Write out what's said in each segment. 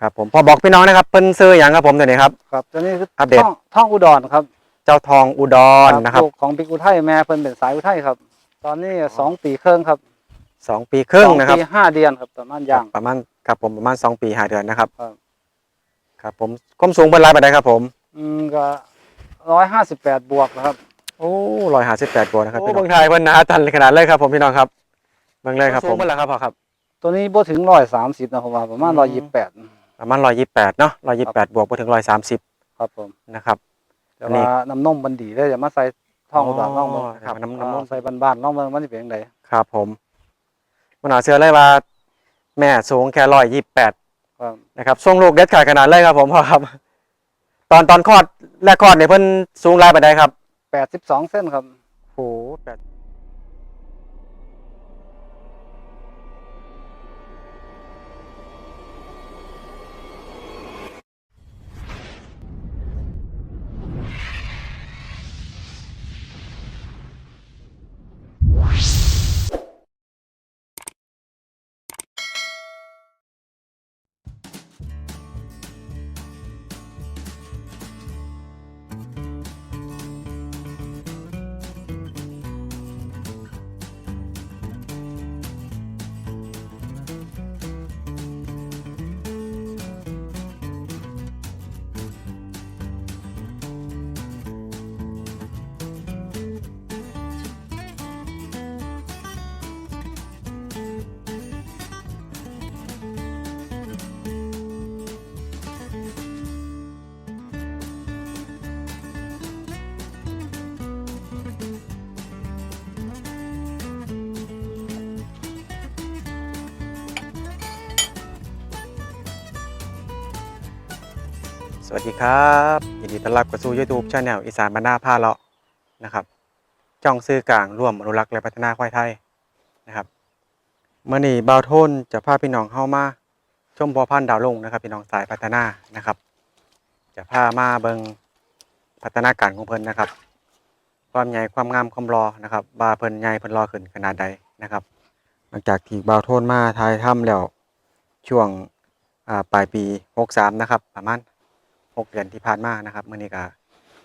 ครับผมพอบอกพี่น้องนะครับเพิ่นซื้ออย่างครับผมตัวนี้ครับ ครับตัวนี้คืออัปเดต ท่องท่องอุดรครับเจ้าทองอุดรนะครับลูกของบิ๊กอุทัยแม่เพิ่นเป็นสายอุทัยครับ ตอนนี้สองปีครึ่งครับสองปีครึ่งนะครับสอปีห้าเดือนครับประมาณอย่าง ประมาณครับผมประมาณสองปีห้าเดือนนะครับ ครับ ครับผมก้มสูงเป็นไรไปได้ครับผม อืมก็ร้อยห้าสิบแปดบวกนะครับ โอ้รอยหาสิบแปดตัวนะครับโอ้เมืองไทยเพิ่นหนาตันขนาดเลยครับผมพี่น้องครับเมืองเลยครับผมเมื่อไรครับพ่อครับ ตัวนี้บ่ถึงร้อยสามสิบนะผมว่าประมาณอืร้อยม ยี่สิบแปด ประมาณร้อยยี่สิบแปดเนาะร้อยยี่สิบแปดบวกไปถึงร้อยสามสิบครับผมนะครับ แต่อันนี้ว่าน้ำนมมันดีได้อย่ามาใส่ท่องอุดรอ๋อน้องเมืองครับน้ำน้ำนมใส่บ้านๆน้องเมืองมันจะเป็นยังไงครับผมมันหาเชื่อเลยว่า แม่สูงแค่ร้อยยี่สิบแปดครับนะครับทรงลูกเด็ดขาดขนาดเลยครับ ผมพ่อครับ ตอนตอนคลอดแรกคลอดเนี่ยเพิ่นสูงไรไปได้ครับแปดสิบสองเส้นครับโอ้โหแปด สวัสดีครับยินดีต้อนรับเข้าสู่ YouTube Channel อีสานบรรณาผ้าเลาะนะครับจ้องซื้อกลางร่วมอนุรักษ์และพัฒนาควายไทยนะครับเมื่อนี้บาวโทนจะพาพี่น้องเข้ามาชมพอพันดาวลงนะครับพี่น้องสายพัฒนานะครับ จะพามาเบิงพัฒนาการของเพิ่นนะครับ ความใหญ่ความงามความรอนะครับบาเพิ่นใหญ่เพิ่นรอขึ้นขนาดใดนะครับ หลังจากที่บาวโทนมาทายถ้ำแล้วช่วงปลายปี 63 นะครับ ประมาณ 6เดือนที่ผ่านมานะครับมื้อนี้ก็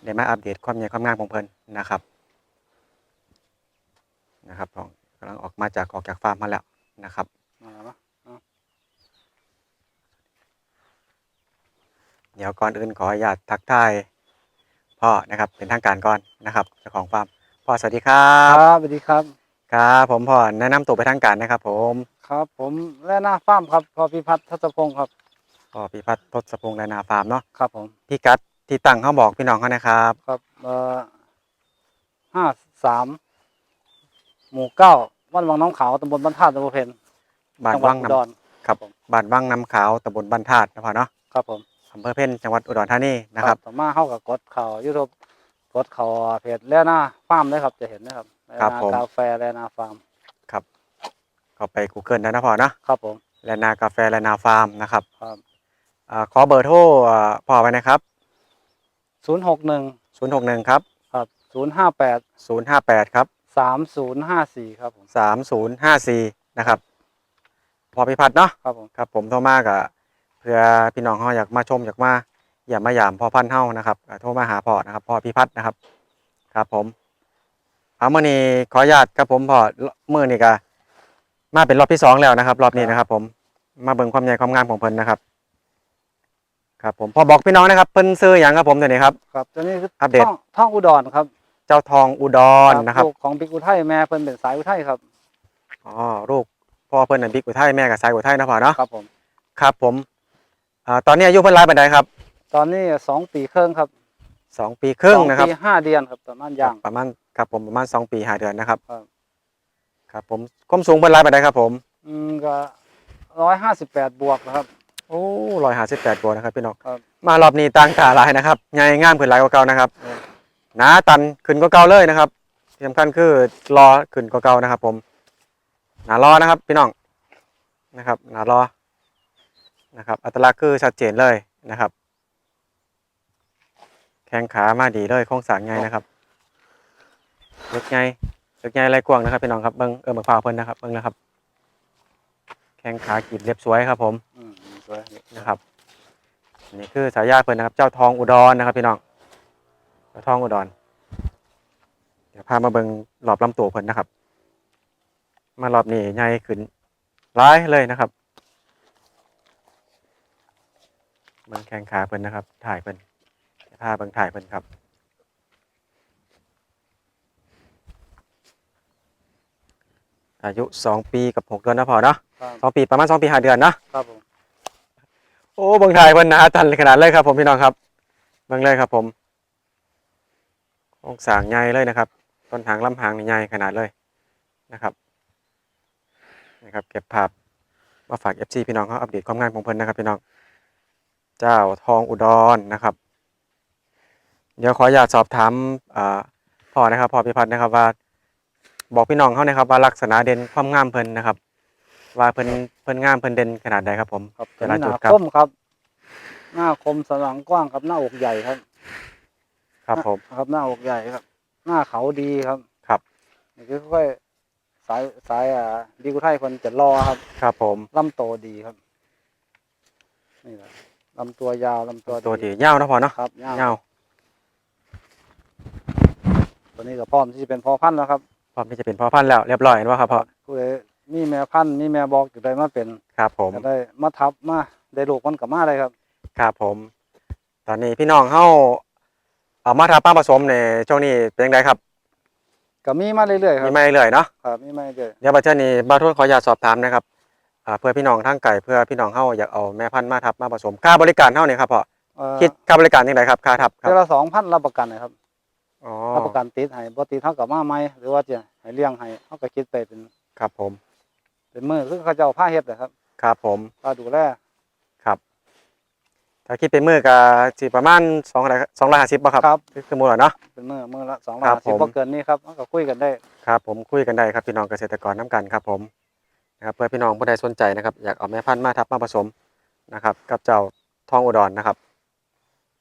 ได้มาอัปเดตความใหญ่ความงามของเพิ่นนะครับนะครับของกำลังออกมาจากออกจากฟาร์มมาแล้วนะครับมาแล้วเนาะเดี๋ยวก่อนอื่นขออนุญาตทักทายพ่อนะครับเป็นทางการก่อนนะครับเจ้าของฟาร์มพ่อสวัสดีครัครับบสวัสดีครับครับผมพ่อแนะนำตัวไปนทางการนะครับ ผม ครับ ผมและหน้าฟ้าร์มครับพอพิพัฒน์ทัศพงศ์ครับ พ่อพิพัฒน์ทศพงษ์ไรนาฟาร์มเนาะครับผมพี่กัดที่ตั้งเขาบอกพี่น้องเขานะครับครับเอ่อห้าสามหมู่เก้าบ้านวังน้องขาวตำบลบ้านธาตุตำบลเพนบ้านจังหวัวัดงอุน้ดรำครับบ้านวังน้ำขาวตำบลบ้านธาตุนะพ่อเนาะครับผมอำเภอเพ่นจังหวัดอุดรธานีนะครับต่อมาเข้ากับกดเขายูทูบกดเขาเพจและหน้าฟาร์มเลยครับจะเห็นนะครับและครับนาผมกาแฟและนาฟาร์มเข้าไป Google ได้นะพ่อเนาะครับผมและนากาแฟและนาฟาร์มนะครับครับอ่า ขอเบอร์โทรอ่าพ่อไว้นะครับ ศูนย์หกหนึ่ง061ครับครับศูนย์ห้าแปด058ครับสามศูนย์ห้าสี่ครับผม3054นะครับ พอพิพัฒน์เนาะครับผมครับผมโทรมากะเพื่อพี่น้องเขาอยากมาชมอยากมาอย่ามายามพ่อพันธุ์เฮานะครับก็โทรมาหาพ่อนะครับพ่อพิพัฒน์นะครับ ครับผมเอามื่อนี้ขออนุญาตครับผมพ่อมื่อนี้ก็มาเป็นรอบที่สองแล้วนะครับ รอบนี้นะครับ ผมมาเบิ่งความใหญ่ความงามของเพิ่นนะครับ ครับผมพอบอกพี่น้องนะครับเพิ่นซื้ออย่างครับผมตัวนี้ครับ ครับตัวนี้คืออัปเดต ท่องท่องอุดรครับเจ้าทองอุดรนะครับลูกของบิ๊กอุทัยแม่เพิ่นเป็นสายอุทัยครับอ๋อลูกพ่อเพิ่นน่ะบิ๊กอุทัยแม่กับสายอุทัยนะพ่อเนาะครับผม ครับผมอ่าตอนนี้อายุเพิ่นรายปานใดครับตอนนี้สองปีครึ่งครับสองปีครึ่งนะครับ สอปีห้าเดือนครับประมาณอย่าง ประมาณครับผมประมาณสองปีห้าเดือนนะครับครับ ครับผมความสูงเป็นไรไปได้ครับผม อืมก็ร้อยห้าสิบแปดบวกนะครับ โอ้รอยหาสิบแปดตัวนะครับพี่น้องครับ มารอบนี้ต่างตาหลายนะครับใหญ่งามขึ้นหลายกว่าเก่านะครับครับ หนาตันขึ้นกว่าเก่าเลยนะครับที่สำคัญคือรอขึ้นกว่าเก่านะครับ ผมหนารอนะครับ พี่น้องนะครับ หนารอนะครับ อัตลักษณ์คือชัดเจนเลยนะครับ แข้งขามาดีเลยโครงสร้างใหญ่นะครับเล็กใหญ่เล็กใหญ่ไรกว้างนะครับพี่น้องครับเบิ้งเออเบิ้งฟ้าเพิ่นนะครับเบิ้งนะครับ แข้งขากีบเรียบสวยครับผม อืม สวยนะครับนี่คือสายยาเพิ่นนะครับ เจ้าทองอุดรนะครับพี่น้องเจ้าทองอุดรเดี๋ยวพามาเบิ่งรอบลำตัวเพิ่นนะครับ มารอบนี้ใหญ่ขึ้นร้ายเลยนะครับเบิ่งแข้งขาเพิ่นนะครับ ถ่ายเพิ่นเดี๋ยวพาเบิ่งถ่ายเพิ่นครับอายุสองปีกับหกเดือนนะพอเนาะครับสองปีประมาณสองปีห้าเดือนเนาะครับผม โอ้บิ่งถ่ายเพิ่นหนาตันขนาดเลยครับ ผมพี่น้องครับบิ่งเลยครับ ผมโครงสางใหญ่เลยนะครับ ต้นหางลำหางนี่ใหญ่ขนาดเลยนะครับนะครับ เก็บภาพมาฝาก FC พี่น้องเขาอัปเดตความงานของเพิ่นนะครับพี่น้องเจ้าทองอุดรนะครับ เดี๋ยวขออยากสอบถามอ่าพ่อนะครับพ่อพิพัฒน์นะครับว่า บอกพี่น้องเขานะครับว่าลักษณะเด่นความงามเพิ่นนะครับ ว่าเพิ่นเพิ่นงามเพิ่นเด่นขนาดใดครับผมครับเวลาหจุดน้าครับ คมครับ หน้าคมสนหลังกว้างครับหน้าอกใหญ่ครับครับผม ครับ หน้าอกใหญ่ครับ หน้าเขาดีครับครับ นี่คือค่อยสายสายอ่าดีกุไทยคนจะรอครับครับผมลำโตวดีครับ นี่แหละลำตัวยาวลำตัวตัวดียาวเนาะพอเนาะครับยาวยาวตัวนี้ก็พร้อมที่จะเป็นพ่อพันธุ์แล้วครับ พร้อมที่จะเป็นพ่อพันธุ์แล้วเรียบร้อยเห็นว่าครับพ่อผู้ใด มีแม่พันธุ์มีแม่บอกจะได้มาเป็นครับผมจะได้มาทับมาได้ลูกมันกับมาเลยครับ ครับผม ตอนนี้พี่น้องเฮาเอามาทำป้าผสมในช่วงนี้เป็นยังไงครับก็มีมาเรื่อยๆครัมีบไม่เรื่อยเนาะครับมีมาเรื่อยเดี๋ยวบัดเจ้านี้บาทุนขออยากสอบถามนะครับอ่าเพื่อพี่น้องทางไก่เพื่อพี่น้องเฮาอยากเอาแม่พันธุ์มาทับมาผสมค่าบริการเท่านี้ครับพ่อเอ่อคิดค่าบริการยังไงครับค่าทับครับเดือนละสองพันรับประกันนะครับอ๋อรับประกันติดให้บ่ติดเท่ากับมาไหมหรือว่าจะให้เลี้ยงให้เขาก็คิดไปเป็นครับผม เป็นมือคือเขาเจ้าผ้าเฮ็ดนะครับครับผมผ้าดูแลถ้าคิดเป็นมือก็สิประมาณ2 250บ่ครับครับคือหมู่แล้วเนาะเป็นมือมือละสองครัร้บอยสิบผมบ่เกินนี้ครับเขาก็คุยกันได้ครับผมคุยกันได้ครับพี่น้องเกษตรกรน้ำกันครับผมนะครับเพื่อพี่น้องผู้ใดสนใจนะครับ อยากเอาแม่พันธุ์มาทับมาผสมนะครับ กับเจ้าทองอุดรนะครับ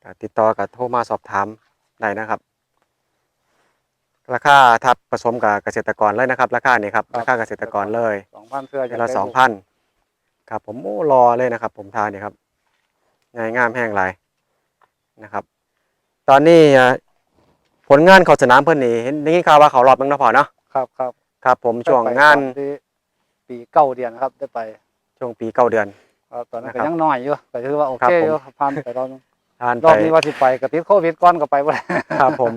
ก็ติดต่อกับโทรมาสอบถามได้นะครับ ราคาทับผสมกับเกษตรกรเลยนะครับ ราคานี่ครับราคาเกษตรกรเลยสองพันเพื่อเดือนละสองพันครับผมโอ้รอเลยนะครับ ผมทานนี่ครับงายงามแห้งหลายนะครับ ตอนนี้อ่าผลงานเขาสนามเพิ่นนี่เห็นได้ยินข่าวว่าเขารอบเมืองนครเนาะครับครับครับ ผมช่วงงานได้ไปตอที่ปีเก้าเดือนครับได้ไปช่วงปีเก้าเดือนครับตอนนั้นนะครับก็ยังน้อยอยู่ก็ถือว่าโอครัเคบผมอยู่ผ่านไปรอบนึงทานรไปอบนี้ว่าสิไปก็ติดโควิดก่อนก็ไปบ่ได้ครับผม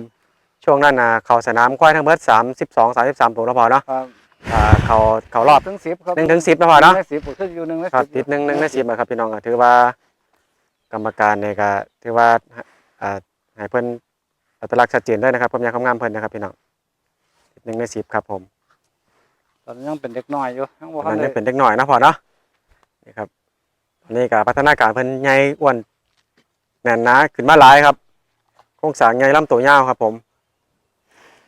ช่วงนั้นนะเขาสนามควายทั้งเบิดสามสิบสองสามสิบสามตัวแล้วพอเนาะครับอ่าเขาเขารอบถึงสิบครับหนึ่งถึงสิบนะพอเนาะหงในสิบคืออยู่หนึ่งในครับสิบติดหนึ่งหนึ่งในสิบอะครับพี่น้องก็ถือว่ากรรมการเนี่ยก็ถือว่าอ่าให้เพิ่นอัตลักษณ์ชัดเจนด้วยนะครับผมอยากทำงานเพิ่นนะครับพี่น้องติดหนึ่งในสิบครับผม ตอนนั้นยังเป็นเด็กน้อยอยู่ยังบ่ตอนทันนั้นได้ยังเป็นเด็กหน่อยนะพอเนาะนี่ครับตอนนี้ก็พัฒนาการเพิ่นใหญ่อ้วนแน่นหนาขึ้นมาหลายครับ โครงสร้างใหญ่ลำตัวยาวครับผม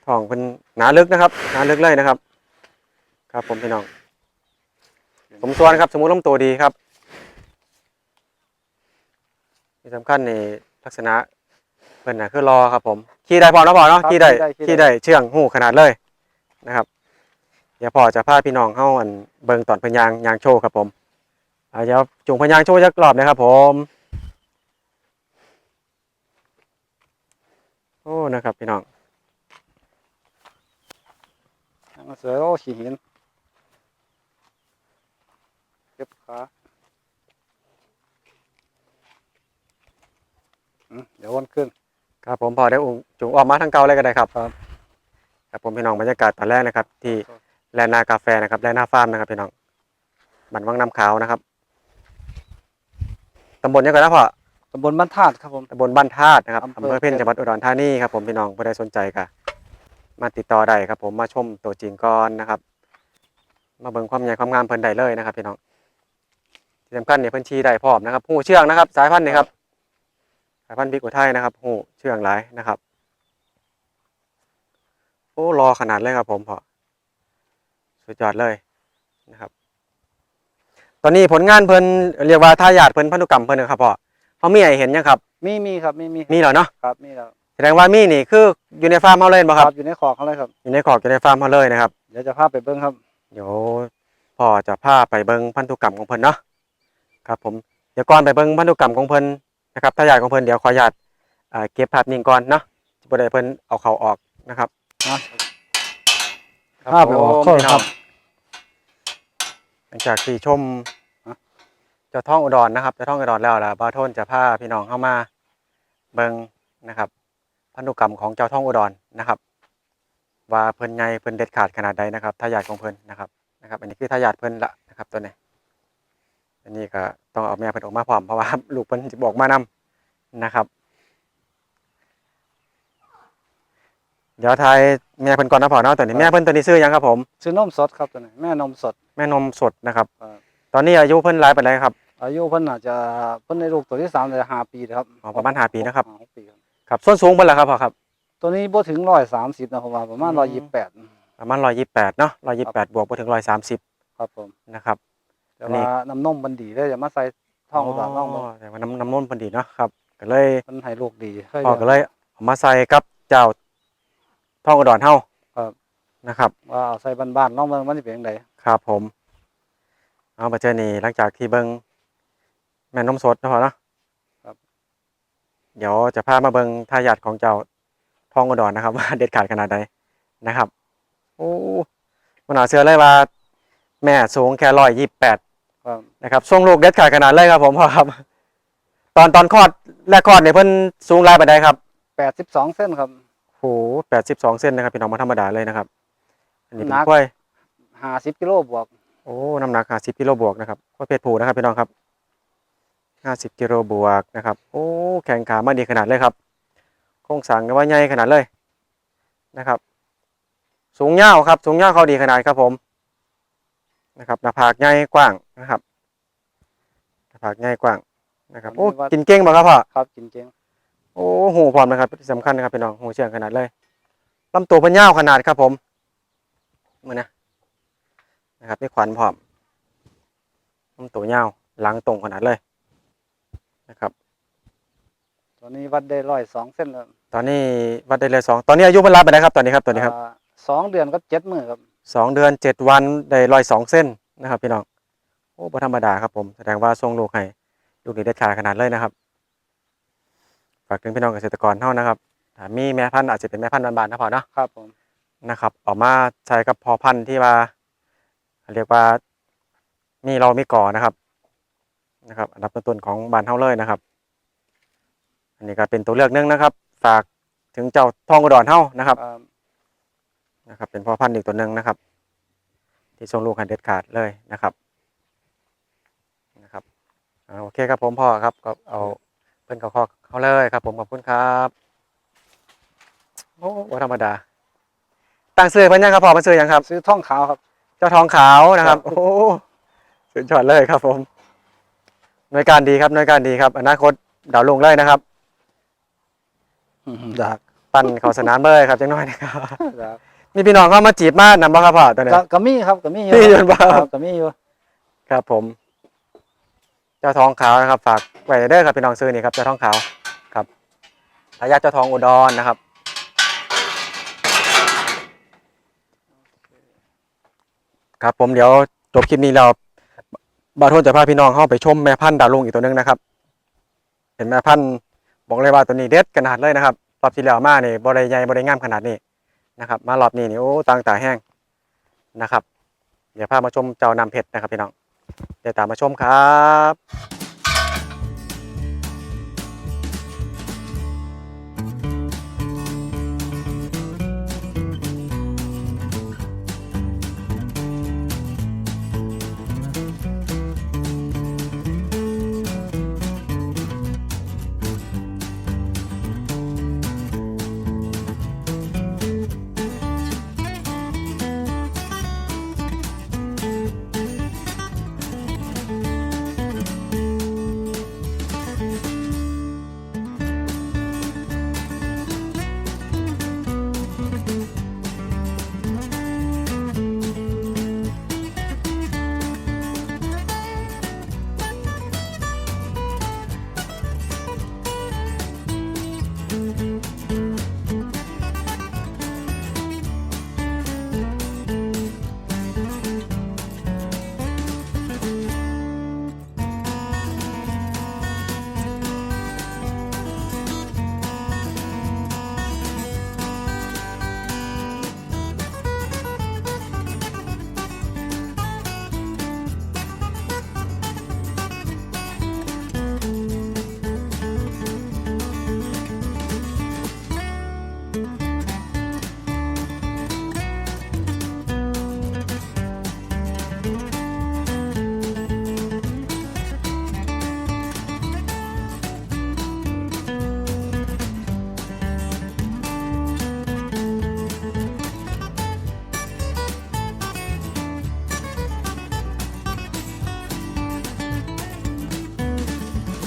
ท้องเพิ่นหนาลึกนะครับ หนาลึกเลยนะครับ ครับ ผมพี่น้องสมส่วนครับ สมมุติลำตัวดีครับที่สำคัญนี่ลักษณะเพิ่นน่ะคือรอครับ ผมขี่ได้พอแล้วพอเนาะขี่ได้ขี่ได้เชื่องหูขนาดเลยนะครับเดี๋ยวพอจะพาพี่น้องเฮาอันเบิ่งตอนเพิ่นยางยางโชว์ครับผมอ่าเดี๋ยวจุงเพิ่นยางโชว์จักรอบนะครับ ผมโอ้นะครับ พี่น้อง มันสวยโอ้ขี้หินเก็บขาอืมเดี๋ยววนขึ้น ครับผมพอได้อุ้งจุงออกมาทางเก่าเลยก็ได้ครับครับ ครับผมพี่น้องบรรยากาศตอนแรกนะครับ ที่ครับแลนนากาแฟนะครับแลนนาฟาร์มนะครับพี่น้องบันวังน้ำขาวนะครับตำบลยังไงนะพ่อตำบลบ้านธาตุครับผมตำบลบ้านธาตุนะครับอำเภออำเภอเพ็ญจังหวัดอุดรธานีครับผมพี่น้องผู้ใดสนใจก็ มาติดต่อได้ครับ ผมมาชมตัวจริงก่อนนะครับ มาเบิ่งความใหญ่ความงามเพิ่นได้เลยนะครับพี่น้องที่สำคัญเนี่ยเพิ่นชี้ได้พร้อมนะครับหูเชื่องนะครับ สายพันธุ์นี่ครับสายพันธุ์บิ๊กอุทัยนะครับหูเชื่องหลายนะครับโอ้รอขนาดเลยครับ ผมพอสุดยอดเลยนะครับ ตอนนี้ผลงานเพิ่นเรียกว่าทายาทเพิ่นพันธุกรรมเพิ่นนะครับพ่อเขามีให้เห็นยังครับ มีมีครับมีมีมีแล้วเนาะครับมีแล้ว แสดงว่ามีนี่คืออยู่ในฟาร์มเฮาเลยบ่ครับอยู่ในขอกเขาเลยครับ อยู่ในขอกอยู่ในฟาร์มเฮาเลยนะครับ เดี๋ยวจะพาไปเบิ้งครับ เดี๋ยวพ่อจะพาไปเบิ่งพันธุกรรมของเพิ่นเนาะครับผมเดี๋ยวก่อนไปเบิ่งพันธุกรรมของเพิ่นนะครับถ้าอยากของเพิ่นเดี๋ยวขออนุญาตอ่าเก็บภาพนิ่งก่อนเนาะจะบ่ได้เพิ่นเอาเขาออกนะครับนะครับภาพออกผมโทษพี่น้ครัองบหลังจากที่ชมฮะเจ้าท่องอุดรนะครับเจ้าท่องอุดรแล้วล่ะบาวโทนจะพาพี่น้องเข้ามาเบิ่งนะครับ พันธุกรรมของเจ้าท่องอุดรนะครับ ว่าเพิ่นใหญ่เพิ่นเด็ดขาดขนาดใดนะครับทายาทของเพิ่นนะครับนะครับ อันนี้คือทายาทเพิ่นละนะครับตัวนี้อันนี้ก็ต้องเอาแม่เพิ่นออกมาพร้อมเพราะว่าลูกเพิ่นสิบอกมานํนะครับ เดี๋ยวทายแม่เพิ่นก่อนนะพ่อเนาะตัวนี้แม่เพิ่นตัวนี้ซื้อหยังครับผมซื้อนมสดครับตัวนี้แม่นมสด แม่นมสดนะครับครับ ตอนนี้อายุเพิ่นหลายปานใดครับอายุเพิ่นอาจจะเพิ่นในลูกตัวที่สามเลยห้าปีนะครับอ๋อประมาณห้าปีนะครับหกปีครับ ครับส่วนสูงเพิ่นล่ะครับพ่อครับ ตัวนี้บ่ถึงร้อยสามสิบนะผมว่าประมาณอืร้อยมยี่สิบแปด ประมาณ128เนาะ128บวกบ่ถึง130ครับผมนะครับแต่นี่ว่าน้ำนมมันดีเลยอย่ามาใส่ท้องอุดรท้องมันแต่ว่าน้ำน้ำนมเพิ่นดีเนาะครับก็เลยมันให้ลูกดีพ่อก็เลยเอามาใส่กับเจ้าท่องอุดรเฮาครับนะครับว่าเอาใส่บ้านๆน้องเมืองมันสิเป็นจังไดครับผมเอามาเจอนี่หลังจากที่เบิงแม่นมสดนะพอเนาะครับ เดี๋ยวจะพามาเบิงทายาทของเจ้าทองอุดรนะครับ ว่าเด็ดขาดขนาดใดนะครับ โอ้มันหนาเชื่อเลยว่า แม่สูงแค่ร้อยยี่แปดครับนะครับทรงลูกเด็ดขาดขนาดเลยครับ ผมพ่อครับ ตอนตอนคลอดแรกคลอดเนี่ยเพิ่นสูงรายปานใดครับแปดสิบสองเส้นครับโหแปดสิบสองเซนนะครับพี่น้องมาธรรมดาเลยนะครับ อันนี้เป็หนันกกล้วยห้าสิบกิโลบวก โอ้น้ำหนักห้าสิบกิโลบวกนะครับว่าเพศผู้นะครับพี่น้องครับ ห้าสิบกิโลบวกนะครับ โอ้แข่งขามาดีขนาดเลยครับ โครงสร้างก็ว่าใหญ่ขนาดเลยนะครับ สูงยาวครับ สูงยาวเขาดีขนาดครับผมนะครับหน้าผากใหญ่กว้างนะครับหน้าผากใหญ่กว้างนะครับโอ้กินเก่งบ่ครับพ่อครับจริงโอ้โหพร้อมนะครับที่สำคัญนะครับพี่น้องหูเชื่องขนาดเลยลำตัวเพันยาวขนาดครับผมมือนะนะครับมีขวัญพร้อมลำตัวยาวหลังตรงขนาดเลย นะครับๆตัวนี้วัดได้ร้อยสองเส้นแล้วตอนนี้วัดได้เลยสองตอนนี้อายุมันรับไปไหนครับตอนนี้ครับตอนนี้ครับอ่าสองเดือนกับเจ็ดมือครับ สองเดือนเจ็ดวันได้ร้อยสองเส้นนะครับ พี่น้องโอ้บ่ธรรมดาครับผมแสดงว่าทรงลูกให้ลูกนี่เด็ดขาดขนาดเลยนะครับฝากถึงพี่น้องเกษตรกรเท่านะครับถ้ามีแม่พันธุ์อาจจะเป็นแม่พันธุ์บานๆนะพอเนาะ ครับผม นะครับออกมาใช้กับพอพันธุ์ที่ว่าเรียกว่ามีเรามีก่อนะครับ นะครับ อันดับต้นๆของบ้านเฮาเลยนะครับ อันนี้ก็เป็นตัวเลือกหนึงนะครับ ฝากถึงเจ้าทองอุดรเฮานะครับอ่านะครับ เป็นพ่อพันธุ์อีกตัวหนึ่งนะครับ ที่ทรงลูกให้เด็ดขาดเลยนะครับนะครับอ่าโอเคครับผมพ่อครับก็เอาเพิ่นเขาคอกเขาเลยครับ ผมขอบคุณครับโอ้บ่ธรรมดาตั้งซื้อเพิ่นยังครับพ่อมันซื้อยังครับ ซื้อท่องขาวครับ เจ้าทองขาวนะครับครับโอ้สุดยอดเลยครับผม หน่วยการดีครับหน่วยการดีครับ อนาคตดาวลงเลยนะครับจากปั่นเขาสนามเลยครับจังน้อยนะครับจากมีพี่น้องเข้ามาจีบมากนำบ่ครับพ่อตอนนี้ก็ก็มีครับก็มีอยู่มีอยู่บ่ครับครับก็มีอยู่ ครับผม เจ้าทองขาวนะครับ ฝากไว้เด้อครับพี่น้องซื้อนี่ครับเจ้าทองขาวครับทายาทเจ้าทองอุดรนะครับครับผมเดี๋ยวจบคลิปนี้แล้ว บาทวนจะพาพี่น้องเข้าไปชมแม่พันธุ์ดาวลุงอีกตัวหนึงนะครับ เห็นแม่พันธุ์บอกเลยว่าตัวนี้เด็ดขนาดเลยนะครับรอบที่แล้วมาเนี่ยบริใหญ่บริงามขนาดนี้นะครับ มารอบนี้นี่โอ้ต่างตาแห้งนะครับ เดี๋ยวพามาชมเจ้านำเพชรนะครับพี่น้องเดี๋ยวตามมาชมครับ